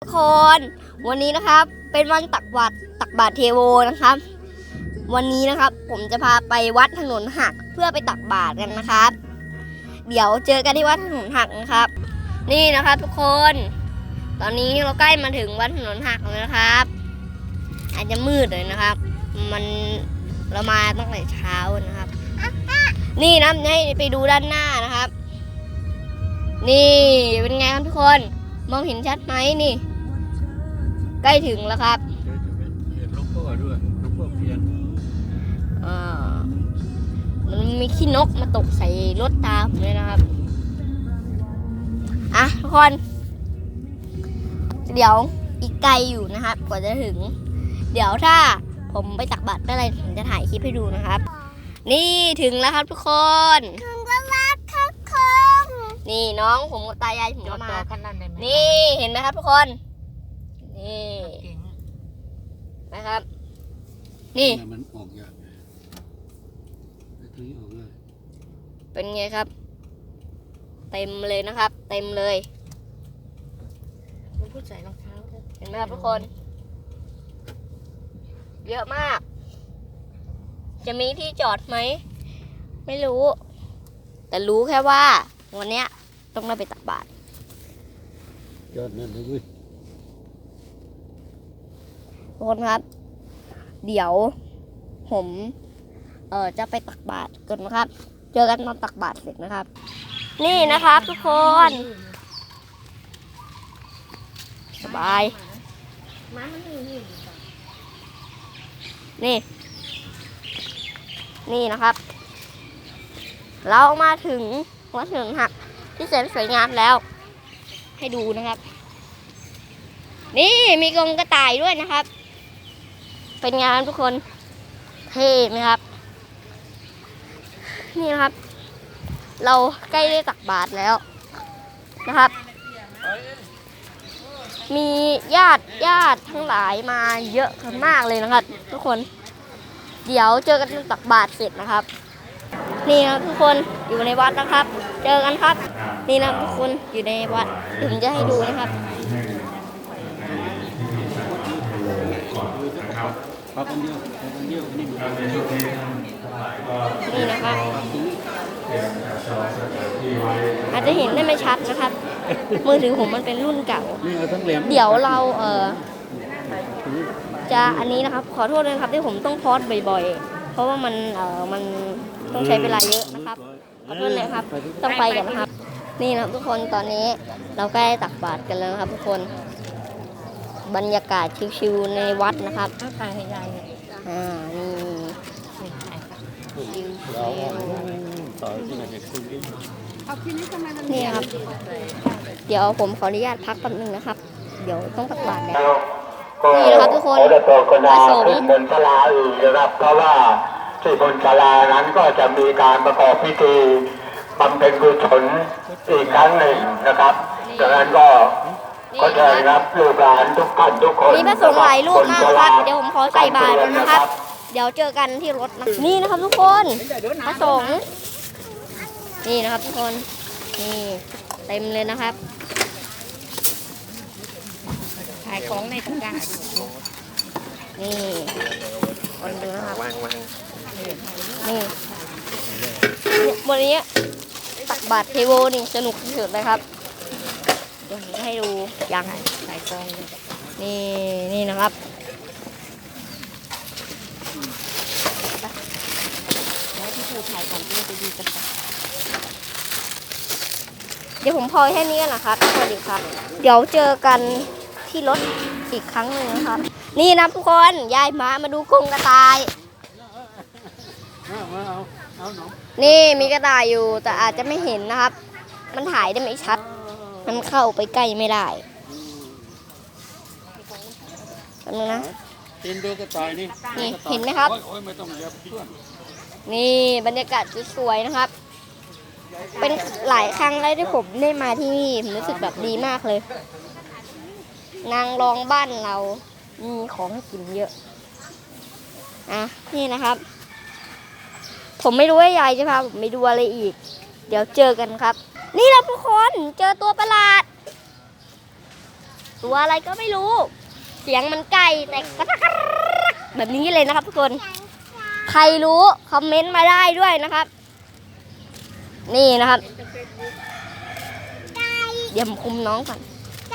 ทุกคนวันนี้นะครับเป็นวันตักบาตรตักบาตรเทโวนะครับ วันนี้นะครับผมจะพาไปวัดถนนหักเพื่อไปตักบาตรกันนะครับ เดี๋ยวเจอกันที่วัดถนนหักนะครับ นี่นะครับทุกคน ตอนนี้เราใกล้มาถึงวัดถนนหักแล้วนะครับ อาจจะมืดเลยนะครับ มันเรามาตั้งแต่เช้านะครับ นี่นะให้ไปดูด้านหน้านะครับ นี่เป็นไงครับทุกคน มองเห็นชัดไหมนี่ ใกล้ถึงแล้วครับเดี๋ยวจะเป็นเขียนหลวงพ่อด้วยหลวงพ่อเพียนอ่ามันมีขี้นกมาตกใส่รถตาผมเลยนะครับ อะทุกคน เดี๋ยวอีกไกลอยู่นะครับ กว่าจะถึง เดี๋ยวถ้าผมไปตักบาตรได้อะไรผมจะถ่ายคลิปให้ดูนะครับ นี่ถึงแล้วครับทุกคน ถึงก็รักทุกคนนี่น้องผมกับตายายผมจอก็ดมาต่อกันนั่นได้ไหม นี่เห็นไหมครับทุกคน นี่เก่งนะครับ นี่แต่มันออกยากไอ้ตรงนี้ออกง่ายเป็นไงครับ เต็มเลยนะครับ เต็มเลย มันพูดใส่รองเท้าด้วยเห็นไหมครับทุกคน เยอะมาก จะมีที่จอดไหม ไม่รู้ แต่รู้แค่ว่า วันเนี้ยต้องได้ไปตักบาตร ยอดนั่นเลยเว้ย ทุกคนครับ เดี๋ยวผมเออจะไปตักบาตรกันนะครับ เจอกันตอนตักบาตรเสร็จนะครับ นี่นะครับทุกคน สบาย นี่ นี่นะครับ เรามาถึงวัดถนนหักที่แสนสวยงามแล้ว ให้ดูนะครับ นี่มีกรงกระต่ายด้วยนะครับ เป็นงานทุกคนเท่ไหมครับ นี่นะครับ เราใกล้ได้ตักบาตรแล้วนะครับ มีญาติญาติทั้งหลายมาเยอะมากเลยนะครับ ทุกคน เดี๋ยวเจอกันตักบาตรเสร็จนะครับ นี่นะทุกคนอยู่ในวัดนะครับ เจอกันครับ นี่นะทุกคนอยู่ในวัดเดี๋ยวผมจะให้ดูนะครับ ปาคนเดียวปาคนเดียวนี่มันนี่นะครับอาจจะเห็นได้ไม่ชัดนะครับ มือถือผมมันเป็นรุ่นเก่า นี่เอาทั้งแหลมเดี๋ยวเราเออจะอันนี้นะครับ ขอโทษด้วยครับที่ผมต้องพอสบ่อยๆ เพราะว่ามันเออมันต้องใช้เวลาเยอะนะครับขอโทษนะครับต้องไปกันนะครับ นี่นะครับทุกคนตอนนี้เราใกล้ตักบาตรกันแล้วนะครับทุกคน บรรยากาศชิวๆในวัดนะครับถ้าถ่ายให้ยายเนี่ยอ่านี่นี่ถ่ายครับชิวเราต่อที่ไหนจะคุยกันๆนี่ครับ เดี๋ยวผมขออนุญาตพักแป๊บนึงนะครับ เดี๋ยวต้องตักบาตรแล้ว นี่นะครับทุกคนขอได้โปรดกรุณาพระสงฆ์ ขึ้นบนศาลาอื่นนะครับ เพราะว่าที่บนศาลานั้นก็จะมีการประกอบพิธีบำเพ็ญกุศลอีกครั้งหนึ่งนะครับดังนั้นก็ ก็เชิญครับลูกหลานทุกท่านทุกคนมีพระสงฆ์หลายรูปมากครับ เดี๋ยวผมขอใส่บาตรนะนะคครัรับบเดี๋ยวเจอกันที่รถนะนี่นะครับทุกคนพระสงฆ์นี่นะครับทุกคนนี่เต็มเลยนะครับถ่ายของในตะกร้านี่คนดูนะครับวางวางนี่เนี่ยวันนี้ตักบาตรเทโวนี่สนุกสุดๆเลยครับ เดี๋ยวผมจะให้ดูยังถ่ายกองนี่นี่นะครับแล้วที่ผู้ถ่ายก่อนที่จะดูกันเดี๋ยวผมพอแค่นี้กันะครับสวัสดีครับ เดี๋ยวเจอกันที่รถอีกครั้งหนึ่งนะครับ นี่นะทุกคนยายมามาดูกรงกระต่าย นี่มีกระต่ายอยู่แต่อาจจะไม่เห็นนะครับ มันถ่ายได้ไม่ชัด มันเข้าไปใกล้ไม่ได้แป๊บนึงนะตีนดูกระต่ายนี่นี่เห็นไหมครับ โอ้ยโอ้ยไม่ต้องเหยียบเพื่อนนี่บรรยากาศสวยๆนะครับ เป็นหลายครั้งแล้วที่ผมได้มาที่นี่ผมรู้สึกแบบดีมากเลย นางรองบ้านเรามีของให้กินเยอะอะนี่นะครับ ผมไม่รู้ว่ายายจะพาผมไปดูอะไรอีก เดี๋ยวเจอกันครับ นี่เราทุกคนเจอตัวประหลาดตตัวอะไรก็ไม่รู้ เสียงมันไก่แต่กระทักกระทักแบบนี้เลยนะครับทุกคน ใครรู้คอมเมนต์มาได้ด้วยนะครับ นี่นะครับ เดี๋ยวผมคุมน้องก่อนไป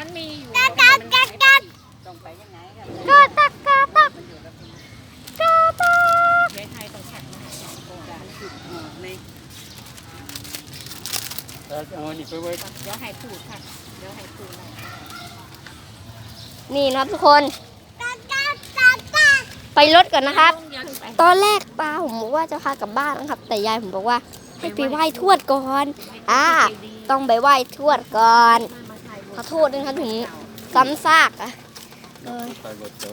มันมีอยู่กัดกัดกัดกัดต้องไปยังไงกันก็ตักกะตักก จุดหมอกในเอาอันนี้ไปไว้เดี๋ยวให้พูดค่ะ เดี๋ยวให้พูดหน่อยนี่นะครับทุกคน ไปรถก่อนนะครับ เดี๋ยวไปตอนแรกป้าผมบอกว่าจะพากลับบ้านนะครับ แต่ยายผมบอกว่าให้ไปไหว้ทวดก่อน อ่า ต้องไปไหว้ทวดก่อน ขอโทษด้วยนะครับถึงซ้ำซากอะเออ ไปรถเจ้า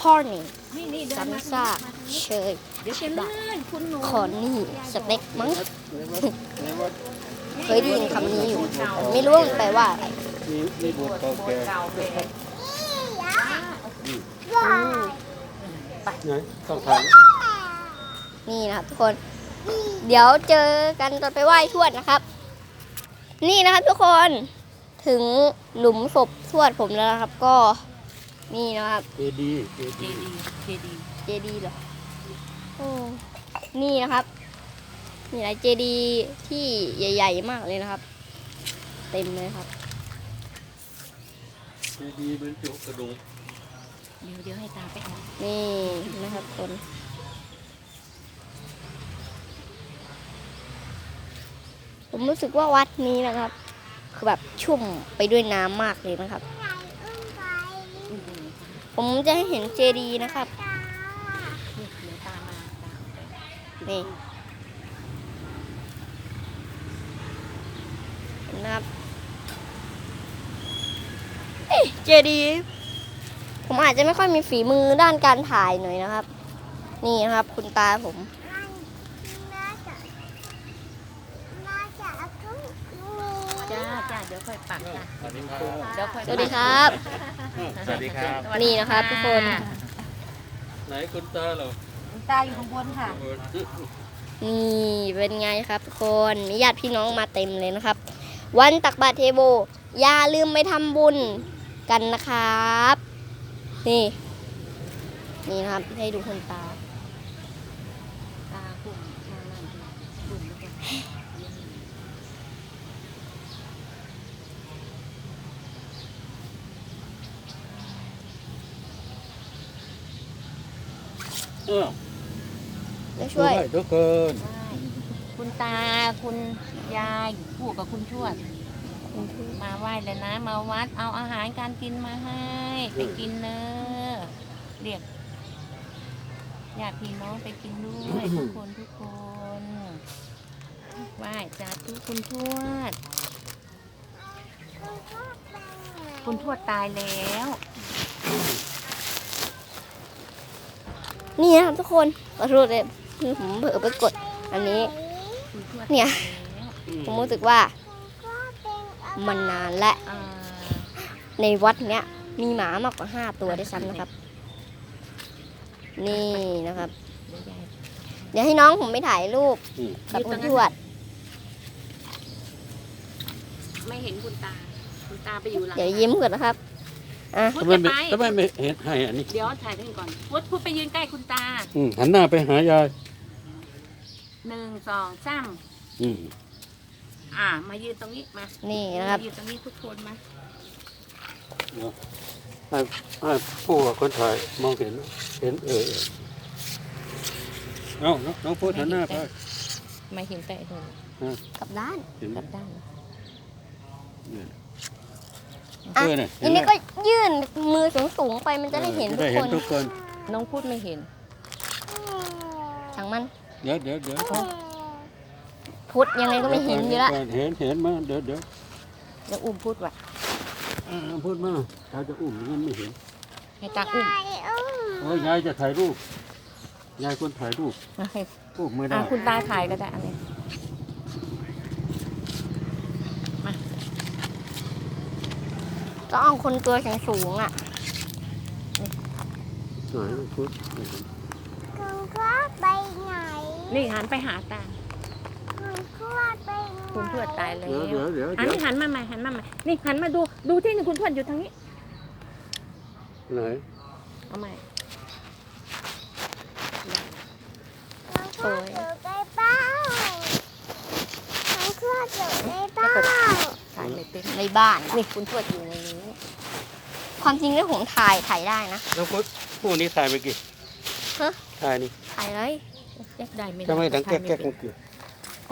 คอร์นี่นี่นี่เดินมา ซ้ำซาก เชยเดี๋ยวจะเลื่อนคุณหนูคอนนี่สเต็กมั้งในวัดเคยได้ยินคำนี้อยู่แต่ไม่รู้ว่ามันแปลว่าอะไรมีมีโบสถ์เก่าแก่เก่าเลยไหนเข้าทางนี่นะครับทุกคน เดี๋ยวเจอกันตอนไปไหว้ทวดนะครับ นี่นะครับทุกคนถึงหลุมศพทวดผมแล้วนะครับ ก็นี่นะครับเอดีเอเจดีดี เจดี เจดีเหรอโอ้ นี่นะครับ มีหลายเจดีที่ใหญ่ ๆ มากเลยนะครับ เต็มเลยครับเอดีเป็นจุกระดูกเดี๋ยวเดี๋ยวให้ตาไปเอานี่นะครับคนผมรู้สึกว่าวัดนี้นะครับ คือแบบชุ่มไปด้วยน้ำมากเลยนะครับ ผมจะให้เห็นเจดีย์นะครับ เดี๋ยวตามาตา นี่เห็นนะครับเอ้ยเจดีย์ผมอาจจะไม่ค่อยมีฝีมือด้านการถ่ายหน่อยนะครับ นี่นะครับ คุณตาผมน่าจะน่าจะเอาทุกลูกจ้าจ้าเดี๋ยวค่อยปักจ้ะสวัสดีครับเดี๋ยวค่อยสวัสดีครับ สวัสดีครับ นี่นะครับทุกคน ไหนคุณตาเหรอ ตาอยู่ข้างบนค่ะ นี่เป็นไงครับทุกคนมีญาติพี่น้องมาเต็มเลยนะครับ วันตักบาตรเทโบ อย่าลืมไปทำบุญกันนะครับ นี่ นี่นะครับ ให้ดูคนตา ตาคุ่มมานั่นคุ่มแล้วก็เออ จะช่วยทุกคนคุณตาคุณยายพูดกับคุณทวด มาไหว้เลยนะ มาวัดเอาอาหารการกินมาให้ ไปกินเนอะเรียกญาติพี่น้องไปกินด้วยทุกคนทุกคนไหว้จ้าทุกคุณทวด คุณทวดตายแล้ว นี่นะครับทุกคนขอโทษเลยคือ ผมเผลอไปกดอันนี้คุณทวดเนี่ยตายแล้วผมรู้สึกว่า มันนานและอ่าในวัดเนี้ยมีหมามากกว่าห้าตัวได้วยซ้ำนะครับ นี่นะครับ เดี๋ยวยายเดี๋ยวให้น้องผมไปถ่ายรูปอืมกับคุณทวด ไม่เห็นคุณตา คุณตาไปอยู่หลังเดี๋ยวยิ้มก่อนนะครับอะพุททำธไมจะไม่ไปทำไมไม่เห็นให้อันนี้ เดี๋ยวถ่ายให้ก่อนพุทธพุทธไปยืนใกล้คุณตาอืมหันหน้าไปหายาย หนึ่งสองสามอืมอ่า มายืนตรงนี้มานี่นะครับมายืนตรงนี้ทุกคนมาให้ให้ผู้กับคนถ่ายมองเห็นเห็นเออเออเอาน้องน้องพูดหันหน้าไปไม่เห็นแต่หนูกลับด้านเห็นไหมกลับด้านเออเนี่ยทีนี้ก็ยื่นมือสูงๆไปมันจะได้เห็นจะทุได้กเห็คนนทุกคน น้องพูดไม่เห็นช่างมัน เดี๋ยวเดี๋ยวเดี๋ยวพุทธยังไงก็ไม่เห็นอยู่ละเห็นเห็นมาเดี๋ยวเดี๋ยวแล้วอุ้มพูดว่าอ่าพูดมาเราจะอุ้มงั้นไม่เห็นให้ตาอุ้มโอ้ยยายจะถ่ายรูปยายคนถ่ายรูปมาให้อุ้มไม่ได้อ่าคุณตาถ่ายก็ได้อันนี้ต้องเอาคนตัวสูงๆอะไหนพูดคุณพ่อไปไหน นี่หันไปหาตาคุณพ่อวดไปคุณทวดตายแล้วเดี๋ยวเดี๋ยวเดี๋ยวอันเดี๋ยวนี้หันมาใหม่หันมาใหม่นี่หันมาดูดูที่นี่คุณทวดอยู่ทางนี้ไหนเอาใหม่น้องทวดอยู่ในบ้านน้องทวดอยู่ในบ้านถ่ายไม่เป็นในบ้านนี่คุณทวดอยู่ในนี้ ความจริงแล้วผมถ่ายถ่ายได้นะแล้วพวกพวกนี้ถ่ายไปกี่ฮะ ถ่ายนี่ถ่ายเลย แยกได้ไม่ได้ทำไมดังแก๊กแก๊กถ่ายเมื่อกี้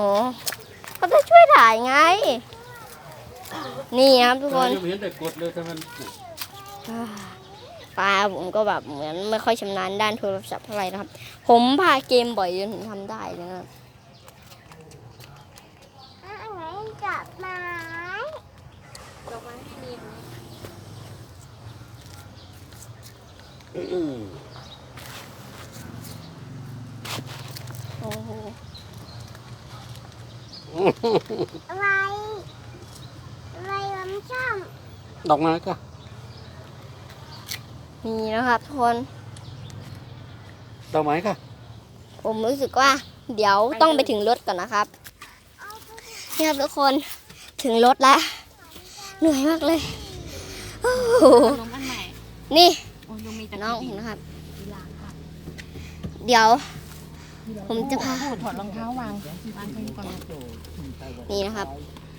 อ๋อเขาจะช่วยถ่ายไง นี่ครับทุกคนเราจะเห็นแต่กดเลยถ้ามันปลาผมก็แบบเหมือนไม่ค่อยชำนาญด้านโทรศัพท์เท่าไหร่นะครับ ผมพาเกมบ่อยจนผมทำได้เลยนะครับ อันไหนจับไม้ อืม โอ้โห อะไร อะไรมันช่างดอกไม้ก็นี่นะครับทุกคน ดอกไม้ก็ผมรู้สึกว่า เดี๋ยวต้องไปถึงรถก่อนนะครับนี่ครับทุกคนถึงรถแล้วเหนื่อยมากเลยโอ้โหขนมอันใหม่นี่โอ้ยยังมีแต่น้องดีผมนะครับกีฬาค่ะเดี๋ยว ผมจะพาถอดรองเท้าวางวางตรงนี้ก่อนนี่นะครับ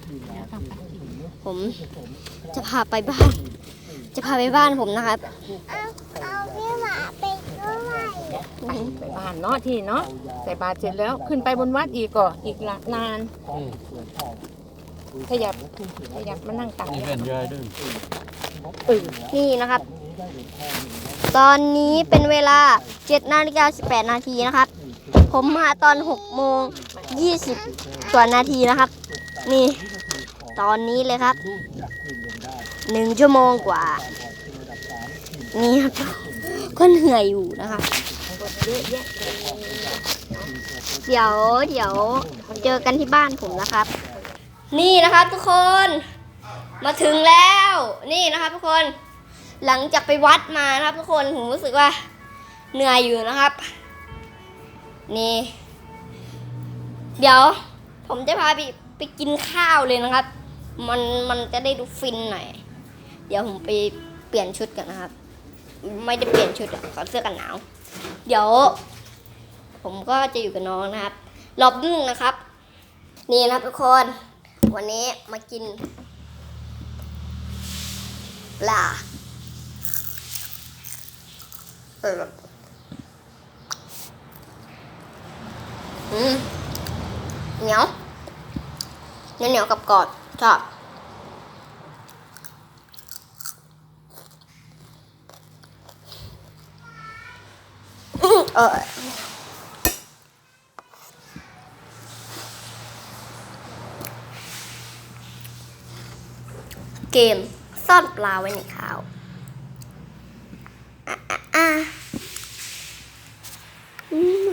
เดี๋ยวทำไปผมจะพาไปบ้าน จะพาไปบ้านผมนะครับ เอาเอาพี่หมาไปด้วยอื้อหือไปบ้านเนาะที่เนาะใส่บาตรเสร็จแล้วขึ้นไปบนวัดอีกก่ออีกละนานอืมขยับขยับมานั่งตักมีแว่นยายด้วยเออนี่นะครับ ตอนนี้เป็นเวลา7นาฬิกา18นาทีนะครับ ผมมาตอน6โมง20กว่านาทีนะครับ นี่ ตอนนี้เลยครับหนึ่งชั่วโมงกว่า นี่ครับก็เหนื่อยอยู่นะครับเยอะเลยเดี๋ยวเดี๋ยวเจอกันที่บ้านผมนะครับ นี่นะครับทุกคน มาถึงแล้ว นี่นะครับทุกคน หลังจากไปวัดมานะครับทุกคนผมรู้สึกว่าเหนื่อยอยู่นะครับ นี่ เดี๋ยว ผมจะพาไปไปกินข้าวเลยนะครับ มันมันจะได้ดูฟินหน่อย เดี๋ยวผมไปเปลี่ยนชุดกันนะครับ ไม่ได้เปลี่ยนชุดอขอเสื้อกันหนาว เดี๋ยว ผมก็จะอยู่กับน้องนะครับรอบนึงนะครับ นี่นะครับทุกคน วันนี้มากินปลา เหนียวเหนียวเหนียวกับกรอบชอบเออเกมซ่อนปลาไว้ในข้าวอะอะอะอืม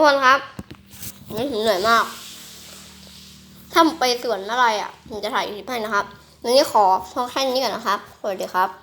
ทุกคนครับนี่ผมเหนื่อยมาก ถ้าผมไปสวนอะไรอะผมจะถ่ายคลิปให้นะครับวันนี้ขอพอแค่นี้ก่อนนะครับ สวัสดีครับ